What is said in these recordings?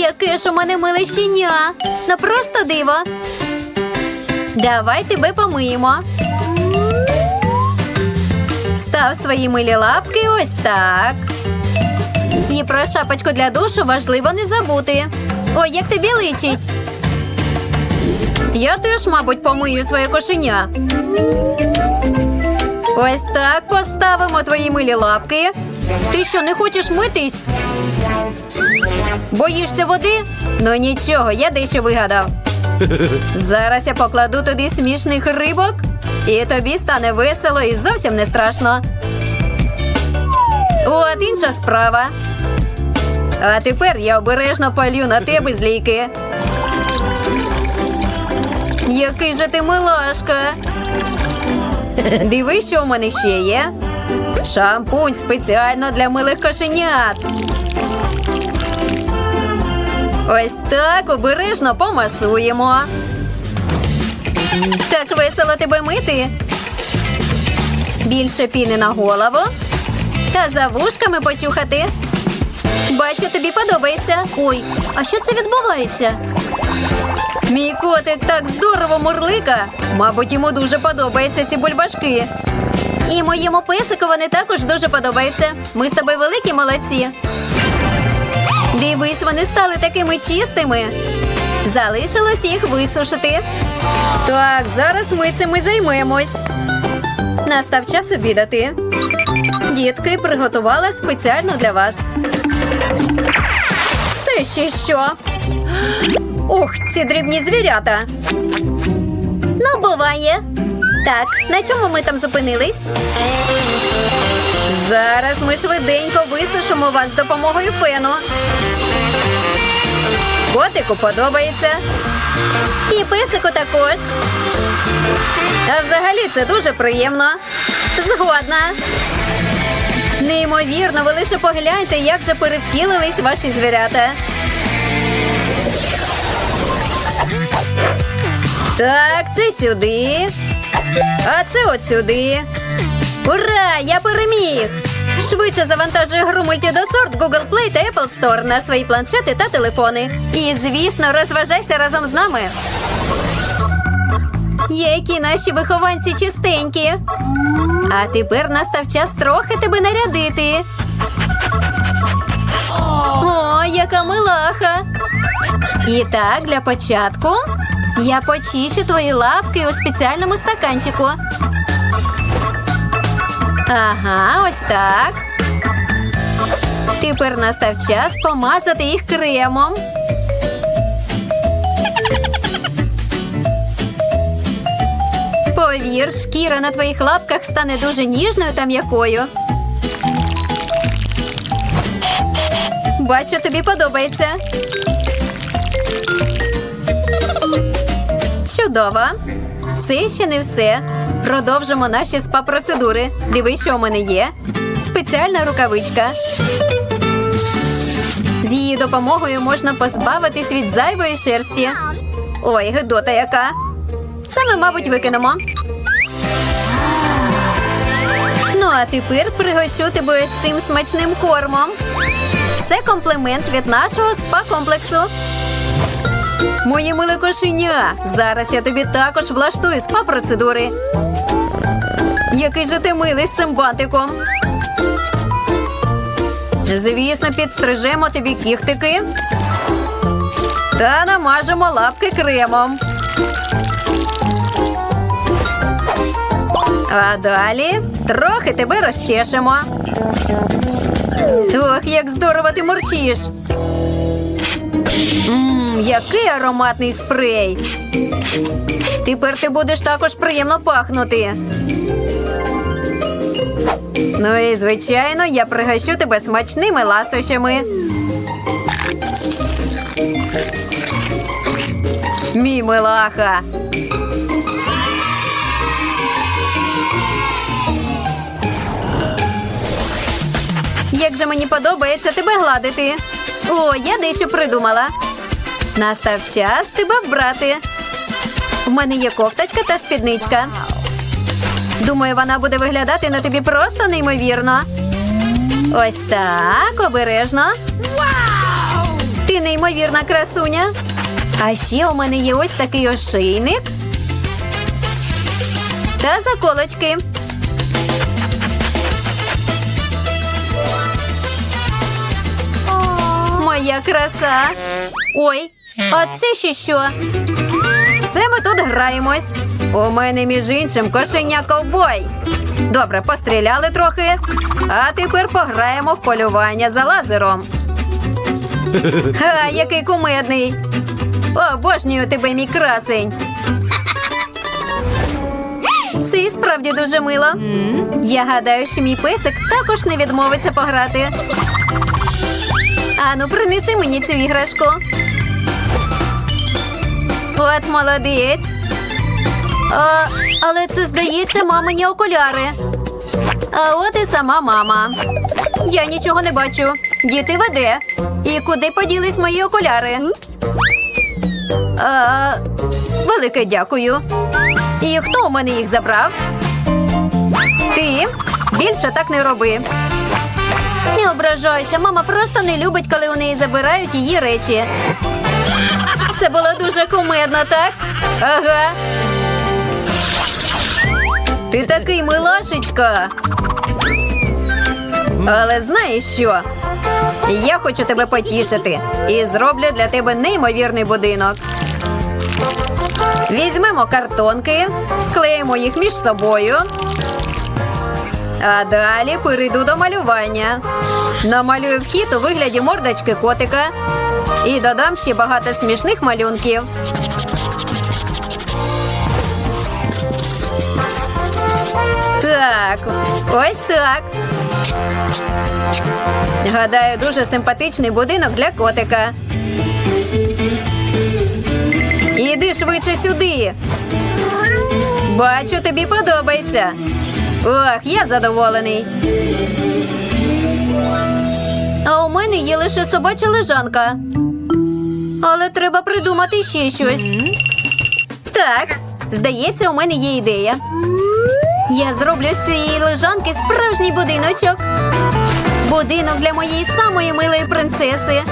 Яке ж у мене миле щеня. Ну просто диво. Давай тебе помиємо. Став свої милі лапки ось так. І про шапочку для душу важливо не забути. Ой, як тобі личить. Я теж, мабуть, помию своє кошеня. Ось так поставимо твої милі лапки. Ти що, не хочеш митись? Боїшся води? Ну нічого, я дещо вигадав. Зараз я покладу туди смішних рибок, і тобі стане весело і зовсім не страшно. От інша справа. А тепер я обережно палю на тебе з ліки. Який же ти милашка. Дивись, що у мене ще є. Шампунь спеціально для милих кошенят. Ось так обережно помасуємо. Так весело тебе мити. Більше піни на голову. Та за вушками почухати. Бачу, тобі подобається. Ой, а що це відбувається? Мій котик так здорово мурлика. Мабуть, йому дуже подобаються ці бульбашки. І моєму песику вони також дуже подобаються. Ми з тобою великі молодці. Дивись, вони стали такими чистими. Залишилось їх висушити. Так, зараз ми цим і займемось. Настав час обідати. Дітки приготувала спеціально для вас. Це ще що? Ух, ці дрібні звірята. Ну, буває. Так, на чому ми там зупинились? Зараз ми швиденько висушимо вас з допомогою фену. Котику подобається. І песику також. А взагалі це дуже приємно. Згодна. Неймовірно, ви лише погляньте, як же перевтілились ваші звірята. Так, це сюди. А це от сюди. Ура! Я переміг! Швидше завантажуй гру мультидосорт Google Play та Apple Store на свої планшети та телефони. І, звісно, розважайся разом з нами. Які наші вихованці чистенькі. А тепер настав час трохи тебе нарядити. О, яка милаха. І так, для початку я почищу твої лапки у спеціальному стаканчику. Ага, ось так. Тепер настав час помазати їх кремом. Повір, шкіра на твоїх лапках стане дуже ніжною та м'якою. Бачу, тобі подобається. Чудово. Це ще не все. Продовжимо наші спа-процедури. Дивись, що у мене є. Спеціальна рукавичка. З її допомогою можна позбавитись від зайвої шерсті. Ой, гидота яка. Це ми, мабуть, викинемо. Ну, а тепер пригощу тебе ось цим смачним кормом. Це комплімент від нашого спа-комплексу. Моє миле кошеня. Зараз я тобі також влаштую спа-процедури. Який же ти милий з цим бантиком. Звісно, підстрижемо тобі кіхтики та намажемо лапки кремом. А далі трохи тебе розчешемо. Ох, як здорово ти мурчиш. Ммм, який ароматний спрей. Тепер ти будеш також приємно пахнути. Ну і звичайно, я пригощу тебе смачними ласощами. Мій милаха. Як же мені подобається тебе гладити. О, я дещо придумала. Настав час тебе вбрати. В мене є кофточка та спідничка. Думаю, вона буде виглядати на тобі просто неймовірно. Ось так, обережно. Ти неймовірна красуня. А ще у мене є ось такий ошейник та заколочки. Моя краса. Ой, а це ще що? Це ми тут граємось. У мене, між іншим, кошеня ковбой. Добре, постріляли трохи. А тепер пограємо в полювання за лазером. Ха, який кумедний. Обожнюю тебе, мій красень. Це і справді дуже мило. Я гадаю, що мій песик також не відмовиться пограти. Ану, принеси мені цю іграшку. От молодець. А, але це, здається, мамині окуляри. А от і сама мама. Я нічого не бачу. Діти веде. І куди поділись мої окуляри? А, велике дякую. І хто у мене їх забрав? Ти більше так не роби. Не ображайся, мама просто не любить, коли у неї забирають її речі. Це було дуже кумедно, так? Ага. Ти такий милашечка. Але знаєш що? Я хочу тебе потішити і зроблю для тебе неймовірний будинок. Візьмемо картонки, склеїмо їх між собою. А далі перейду до малювання. Намалюю вхід у вигляді мордочки котика і додам ще багато смішних малюнків. Так, ось так. Гадаю, дуже симпатичний будинок для котика. Іди швидше сюди. Бачу, тобі подобається. Ох, я задоволений. А у мене є лише собача лежанка. Але треба придумати ще щось. Так, здається, у мене є ідея. Я зроблю з цієї лежанки справжній будиночок. Будинок для моєї самої милої принцеси.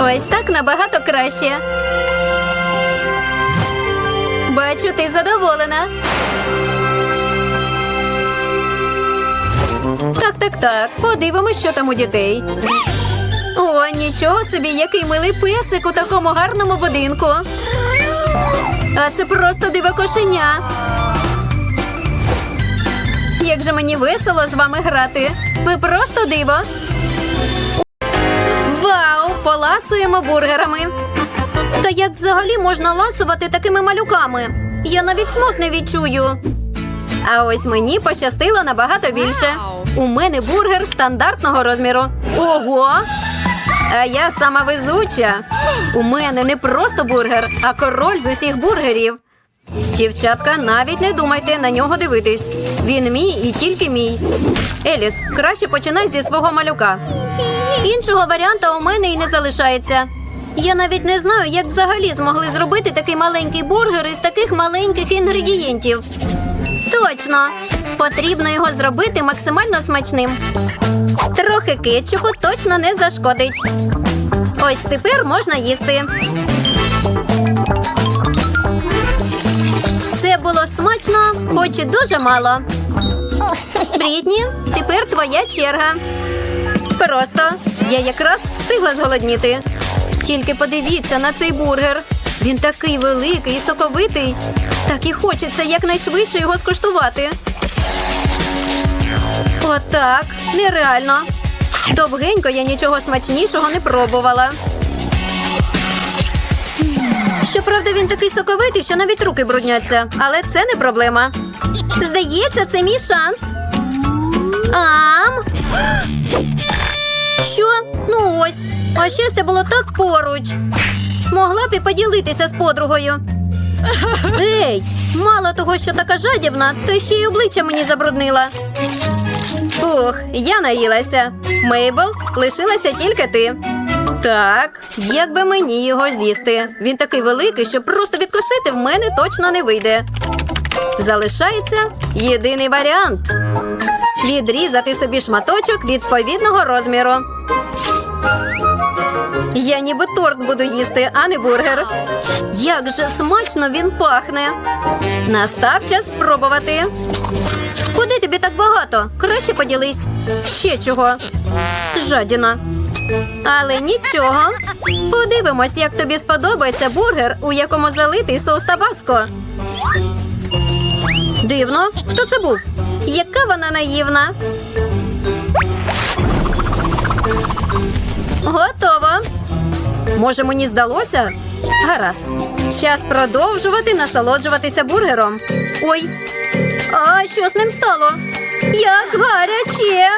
Ось так набагато краще. Бачу, ти задоволена. Так, так, так. Подивимось, що там у дітей. О, нічого собі, який милий песик у такому гарному будинку. А це просто диво кошеня. Як же мені весело з вами грати. Ви просто диво. Вау! Поласуємо бургерами. Та як взагалі можна ласувати такими малюками? Я навіть смак не відчую. А ось мені пощастило набагато більше. У мене бургер стандартного розміру. Ого! А я сама везуча. У мене не просто бургер, а король з усіх бургерів. Дівчатка, навіть не думайте на нього дивитись. Він мій і тільки мій. Еліс, краще починай зі свого малюка. Іншого варіанта у мене і не залишається. Я навіть не знаю, як взагалі змогли зробити такий маленький бургер із таких маленьких інгредієнтів. Точно! Потрібно його зробити максимально смачним. Трохи кетчупу точно не зашкодить. Ось тепер можна їсти. Це було смачно, хоч і дуже мало. Брідні, тепер твоя черга. Просто я якраз встигла зголодніти. Тільки подивіться на цей бургер. Він такий великий і соковитий. Так і хочеться якнайшвидше його скуштувати. Отак, нереально. Довгенько я нічого смачнішого не пробувала. Щоправда, він такий соковитий, що навіть руки брудняться, але це не проблема. Здається, це мій шанс. Ам. Що? Ну ось. А щастя було так поруч. Могла б поділитися з подругою. Ей, мало того, що така жадібна, то ще й обличчя мені забруднила. Ух, я наїлася. Мейбл, лишилася тільки ти. Так, як би мені його з'їсти. Він такий великий, що просто відкусити в мене точно не вийде. Залишається єдиний варіант: відрізати собі шматочок відповідного розміру. Я ніби торт буду їсти, а не бургер. Як же смачно він пахне. Настав час спробувати. Куди тобі так багато? Краще поділись. Ще чого. Жадіна. Але нічого. Подивимось, як тобі сподобається бургер, у якому залитий соус табаско. Дивно, хто це був? Яка вона наївна? Готово. Може, мені здалося? Гаразд. Час продовжувати насолоджуватися бургером. Ой, а що з ним стало? Як гаряче.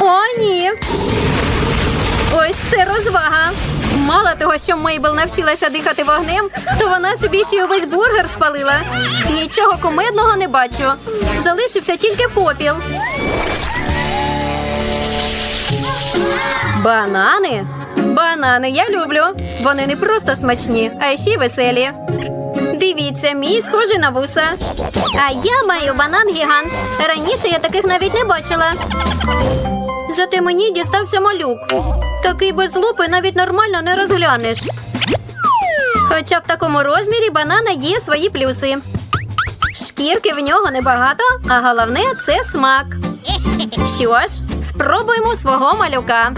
О, ні. Ось це розвага. Мало того, що Мейбл навчилася дихати вогнем, то вона собі ще й увесь бургер спалила. Нічого кумедного не бачу. Залишився тільки попіл. Банани? Банани я люблю. Вони не просто смачні, а ще й веселі. Дивіться, мій схожий на вуса. А я маю банан гігант. Раніше я таких навіть не бачила. Зате мені дістався малюк. Такий без лупи навіть нормально не розглянеш. Хоча в такому розмірі банана є свої плюси. Шкірки в нього небагато, а головне це смак. Що ж, спробуємо свого малюка.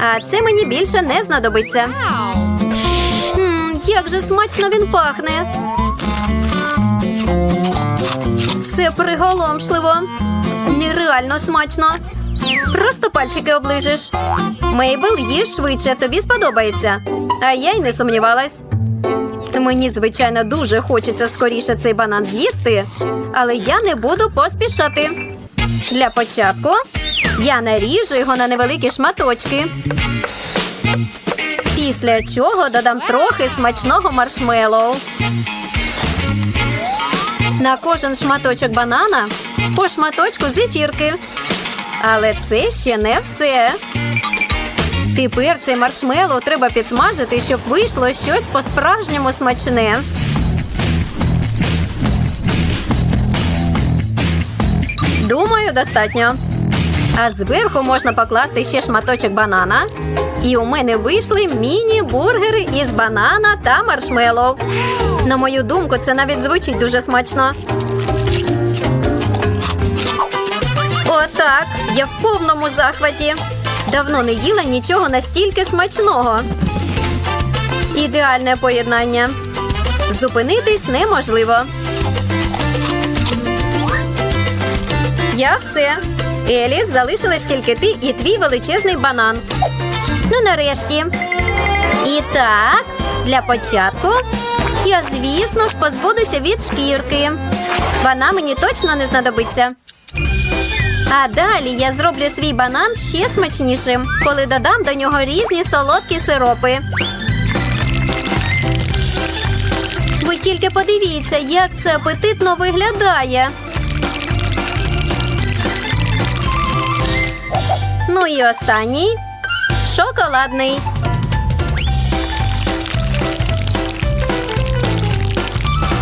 А це мені більше не знадобиться. М, як же смачно він пахне. Це приголомшливо. Нереально смачно. Просто пальчики оближеш. Мейбл, їж швидше, тобі сподобається. А я й не сумнівалась. Мені, звичайно, дуже хочеться скоріше цей банан з'їсти, але я не буду поспішати. Для початку я наріжу його на невеликі шматочки. Після чого додам трохи смачного маршмеллоу. На кожен шматочок банана по шматочку зефірки. Але це ще не все. Тепер цей маршмеллоу треба підсмажити, щоб вийшло щось по-справжньому смачне. Думаю, достатньо. А зверху можна покласти ще шматочок банана. І у мене вийшли міні-бургери із банана та маршмеллоу. На мою думку, це навіть звучить дуже смачно. Отак, я в повному захваті. Давно не їла нічого настільки смачного. Ідеальне поєднання. Зупинитись неможливо. Я все. Еліс, залишилась тільки ти і твій величезний банан. Ну, нарешті. І так, для початку я, звісно ж, позбудуся від шкірки. Вона мені точно не знадобиться. А далі я зроблю свій банан ще смачнішим, коли додам до нього різні солодкі сиропи. Ви тільки подивіться, як це апетитно виглядає. Ну і останній шоколадний.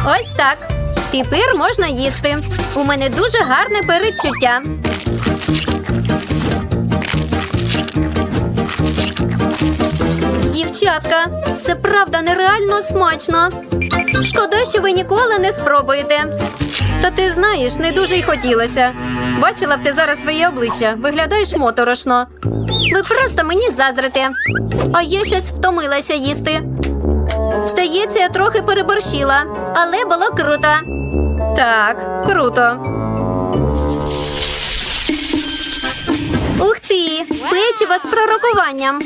Ось так. Тепер можна їсти. У мене дуже гарне передчуття. Дівчатка, це правда нереально смачно. Шкода, що ви ніколи не спробуєте. Та ти знаєш, не дуже й хотілося. Бачила б ти зараз своє обличчя, виглядаєш моторошно. Ви просто мені заздрите. А я щось втомилася їсти. Здається, я трохи переборщила, але було круто. Так, круто. Ух ти! Печиво з пророкуванням.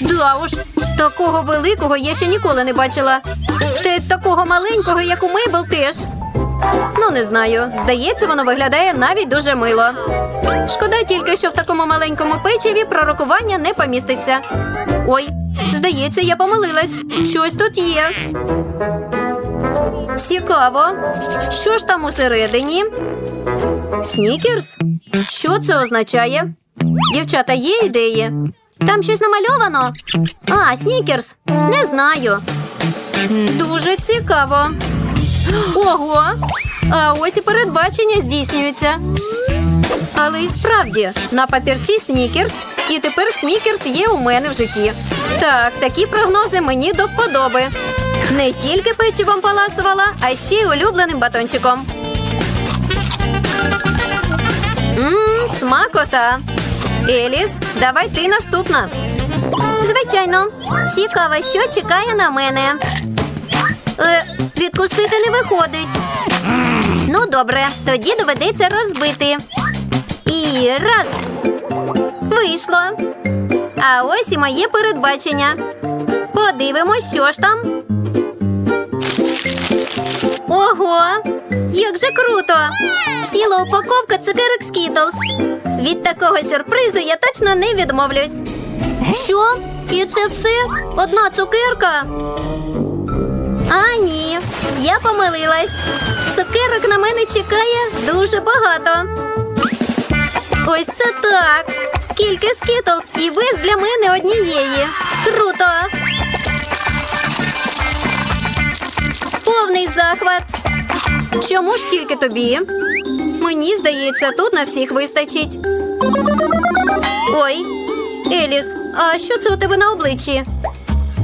Да уж, такого великого я ще ніколи не бачила. Та такого маленького, як у Мейбл, теж. Ну, не знаю. Здається, воно виглядає навіть дуже мило. Шкода тільки, що в такому маленькому печиві пророкування не поміститься. Ой, здається, я помилилась. Щось тут є. Цікаво. Що ж там усередині? Снікерс? Що це означає? Дівчата, є ідеї? Там щось намальовано? А, снікерс. Не знаю. Дуже цікаво. Ого! А ось і передбачення здійснюється. Але і справді, на папірці снікерс, і тепер снікерс є у мене в житті. Так, такі прогнози мені до вподоби. Не тільки печивом паласувала, а ще й улюбленим батончиком. Мм, смакота. Еліс, давай ти наступна. Звичайно, цікаво, що чекає на мене. Е, відкусити не виходить. Ну, добре, тоді доведеться розбити. І раз. Вийшло. А ось і моє передбачення. Подивимось, що ж там. Ого! Як же круто! Ціла упаковка цукерок Skittles. Від такого сюрпризу я точно не відмовлюсь. Що? І це все? Одна цукерка? А, ні, я помилилась. Цукерок на мене чекає дуже багато. Ось це так. Скільки скітлс і весь для мене однієї. Круто. Повний захват. Чому ж тільки тобі? Мені здається, тут на всіх вистачить. Ой, Еліс, а що це у тебе на обличчі?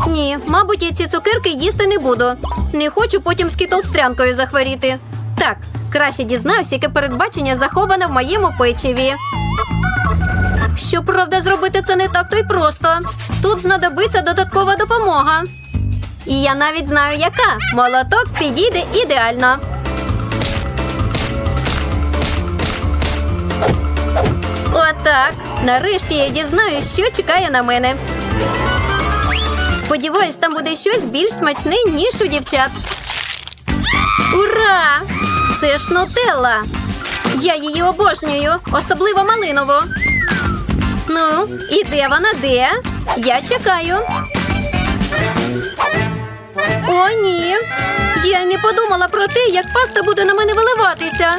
Ні, мабуть, я ці цукерки їсти не буду. Не хочу потім скітлстрянкою захворіти. Так, краще дізнаюсь, яке передбачення заховане в моєму печиві. Щоправда, зробити це не так то й просто. Тут знадобиться додаткова допомога. І я навіть знаю, яка. Молоток підійде ідеально. Отак. Нарешті я дізнаюсь, що чекає на мене. Сподіваюсь, там буде щось більш смачне, ніж у дівчат. Ура! Це ж нутелла. Я її обожнюю, особливо малинову. Ну, і де вона де? Я чекаю. О, ні. Я не подумала про те, як паста буде на мене виливатися.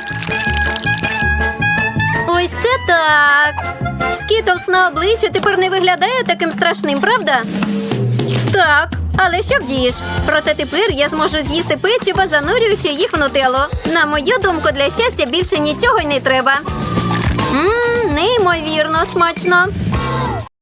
Ось це так. Скітлс на обличчі тепер не виглядає таким страшним, правда? Так, але що вдієш? Проте тепер я зможу з'їсти печиво, занурюючи їх в нутеллу. На мою думку, для щастя більше нічого й не треба. Мм, неймовірно смачно.